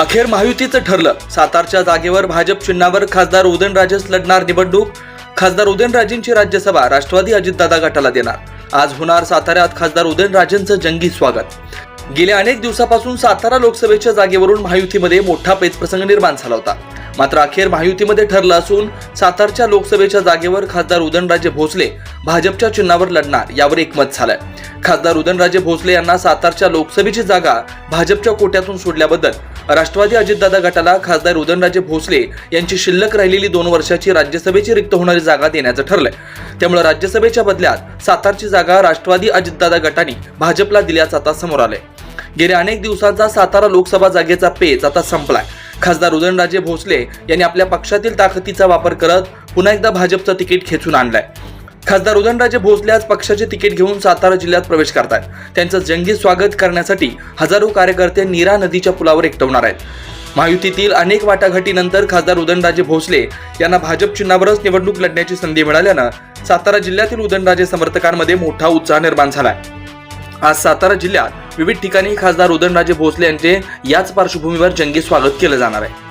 अखेर महायुतीचं ठरलं. सातारच्या जागेवर भाजप चिन्हावर खासदार उदयनराजेच लढणार निवडणूक. खासदार उदयनराजेंची राज्यसभा राष्ट्रवादी अजितदादा गटाला देणार. आज होणार साताऱ्यात खासदार उदयनराजेंचं जंगी स्वागत. गेल्या अनेक दिवसापासून सातारा लोकसभेच्या जागेवरून महायुतीमध्ये मोठा पेचप्रसंग निर्माण झाला होता. मात्र अखेर महायुतीमध्ये ठरलं असून सातारच्या लोकसभेच्या जागेवर खासदार उदयनराजे भोसले भाजपच्या चिन्हावर लढणार यावर एकमत झालंय. खासदार उदयनराजे भोसले यांना सातारच्या लोकसभेची जागा भाजपच्या कोट्यातून सोडल्याबद्दल राष्ट्रवादी अजितदादा गटाला खासदार उदयनराजे भोसले यांची शिल्लक राहिलेली दोन वर्षाची राज्यसभेची रिक्त होणारी जागा देण्याचं ठरलंय. त्यामुळे राज्यसभेच्या बदल्यात सातारची जागा राष्ट्रवादी अजितदादा गटाने भाजपला दिल्याचं आता समोर आलंय. गेल्या अनेक दिवसांचा सातारा लोकसभा जागेचा पेच आता संपलाय. खासदार उदयनराजे भोसले यांनी आपल्या पक्षातील ताकदीचा वापर करत पुन्हा एकदा भाजपचं तिकीट खेचून आणलंय. खासदार उदयनराजे भोसले आज पक्षाचे तिकीट घेऊन सातारा जिल्ह्यात प्रवेश करतायत. त्यांचं जंगी स्वागत करण्यासाठी हजारो कार्यकर्ते नीरा नदीच्या पुलावर एकटवणार आहेत. महायुतीतील अनेक वाटाघाटीनंतर खासदार उदयनराजे भोसले यांना भाजप चिन्हावरच निवडणूक लढण्याची संधी मिळाल्यानं सातारा जिल्ह्यातील उदयनराजे समर्थकांमध्ये मोठा उत्साह निर्माण झालाय. आज सातारा जिल्ह्यात विविध ठिकाणी खासदार उदयनराजे भोसले यांचे याच पार्श्वभूमीवर जंगी स्वागत केलं जाणार आहे.